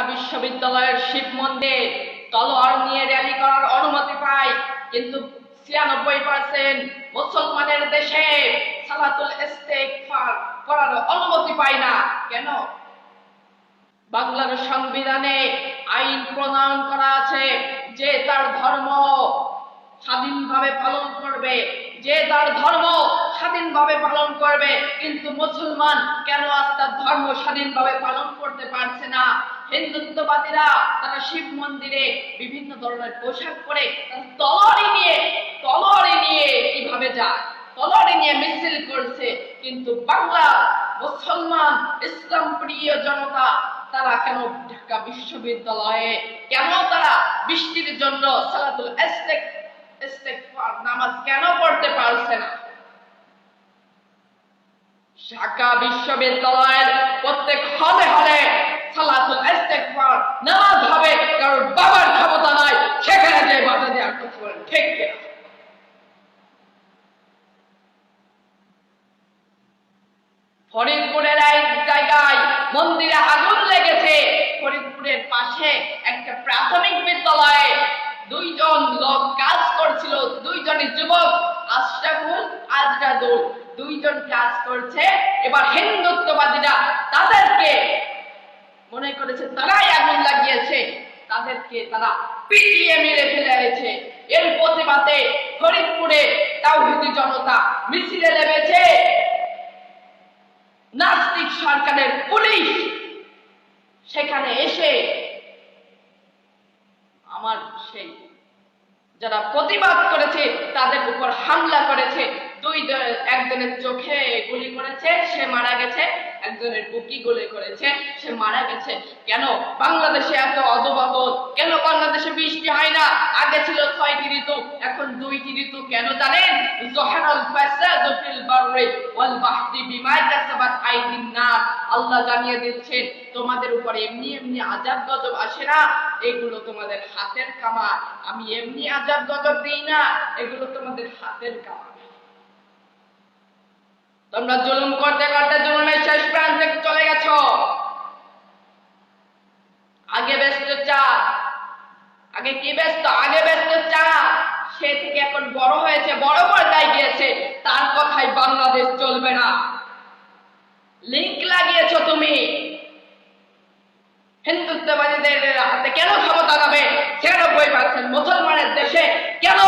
ঢাকা বিশ্ববিদ্যালয়ের শিব মন্দির তলোয়ার নিয়ে র্যালি করার অনুমতি পায়। কিন্তু ছিয়ানব্বই পার্সেন্ট মুসলমানের দেশে সালাতুল ইস্তেগফার করার অনুমতি পায় না। কেন? বাংলার সংবিধানে আইন প্রণয়ন করা আছে যে তার ধর্ম স্বাধীনভাবে পালন করবে, যে তার ধর্ম স্বাধীনভাবে পালন করবে, কিন্তু মুসলমান কেন আজ তার ধর্ম স্বাধীনভাবে পালন করতে পারছে না? হিন্দুত্ববাদীরা তারা শিব মন্দিরে বিভিন্ন ধরনের পোশাক পরে তারা তলোয়ারি নিয়ে তলোয়ারি নিয়ে কীভাবে যায়? তলোয়ারি নিয়ে মিছিল করছে। কিন্তু বাংলা মুসলমান, ইসলাম প্রিয় জনতা, তারা কেন ঢাকা বিশ্ববিদ্যালয়ে, কেন তারা বৃষ্টির জন্য সালাতুল ইস্তেগফার নামাজ কেন পড়তে পারছে না? ঢাকা বিশ্ববিদ্যালয়ের প্রত্যেক হলে হলে সালাতুল ইস্তেগফার, নামাজ হবে, কারণ বাবার ক্ষমতা নাই, সেখানে যে বাধা দেওয়ার কথা বলেন ঠিক ফরিদপুরের এক জায়গায় মন্দিরে আগুন লেগেছে। ফরিদপুরের পাশে একটা প্রাথমিক বিদ্যালয়ে দুইজন লোক কাজ করছিল, দুইজনই যুবক, আশরাফুল আজরাদুল দুইজন কাজ করছে, এবার হিন্দুত্ববাদীরা তাদেরকে মনে করেছে তারাই আগুন লাগিয়েছে তাদেরকে তারা পিটিয়ে মেরে ফেলেছে এর প্রতিবাদে ফরিদপুরে তাওহিদি জনতা মিছিলে নেমেছে। নাস্তিক সরকারের পুলিশ। সেখানে এসে আমার সেই যারা প্রতিবাদ করেছে, তাদের উপর হামলা করেছে, দুই একজনের চোখে গুলি করেছে, সে মারা গেছে, একজনের বুকি গুলি করেছে, সে মারা গেছে। কেন? বাংলাদেশে এত অধবাতন কেন বাংলাদেশে বৃষ্টি হয় না আগে ছিল ছয়টি ঋতু এখন দুইটি ঋতু কেন জানেন? জহরাল ফাসাদু ফিল বাররি ওয়াল বাহরি বিমা কাসাবাত আইদিন নাস আল্লাহ জানিয়ে দিচ্ছেন, তোমাদের উপর এমনি এমনি আজাব গজব আসে না। এগুলো তোমাদের হাতের কামার। আমি এমনি আজাব গজব দিই না, এগুলো তোমাদের হাতের কামার। তোমরা জুলুম করতে করতে জুলুমের শেষ প্রান্তে চলে গেছো। আগে ব্যস্ত চা আগে কি ব্যস্ত? আগে ব্যস্ত চা সে থেকে এখন বড় হয়েছে, বড় পর্দায় গিয়েছে। তার কথাই বাংলাদেশ চলবে না। লিংক লাগিয়েছো তুমি। হিন্দুত্ববাদীদের হাতে কেন ক্ষমতা যাবে? ছিয়ানব্বই পার্সেন্ট মুসলমানের দেশে কেন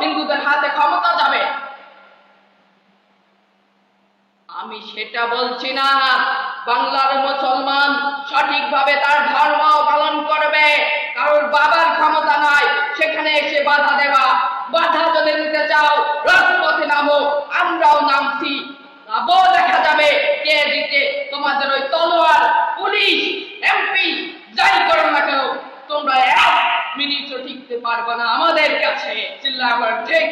হিন্দুদের হাতে ক্ষমতা যাবে? আমি সেটা বলছি না। বাংলার মুসলমান সঠিকভাবে তার ধর্ম পালন করবে কারোর বাবার ক্ষমতা নাই সেখানে এসে বাধা দেওয়া বাধা যদি নিতে চাও রাজপথে নামো আমরাও নামছি নামও দেখা যাবে কে দিতে তোমাদের ওই তলোয়ার, পুলিশ, এমপি, যাই করো না কেন, তোমরা এক মিনিটও টিকতে পারবে না আমাদের কাছে। চিল্লা আমার ঠিক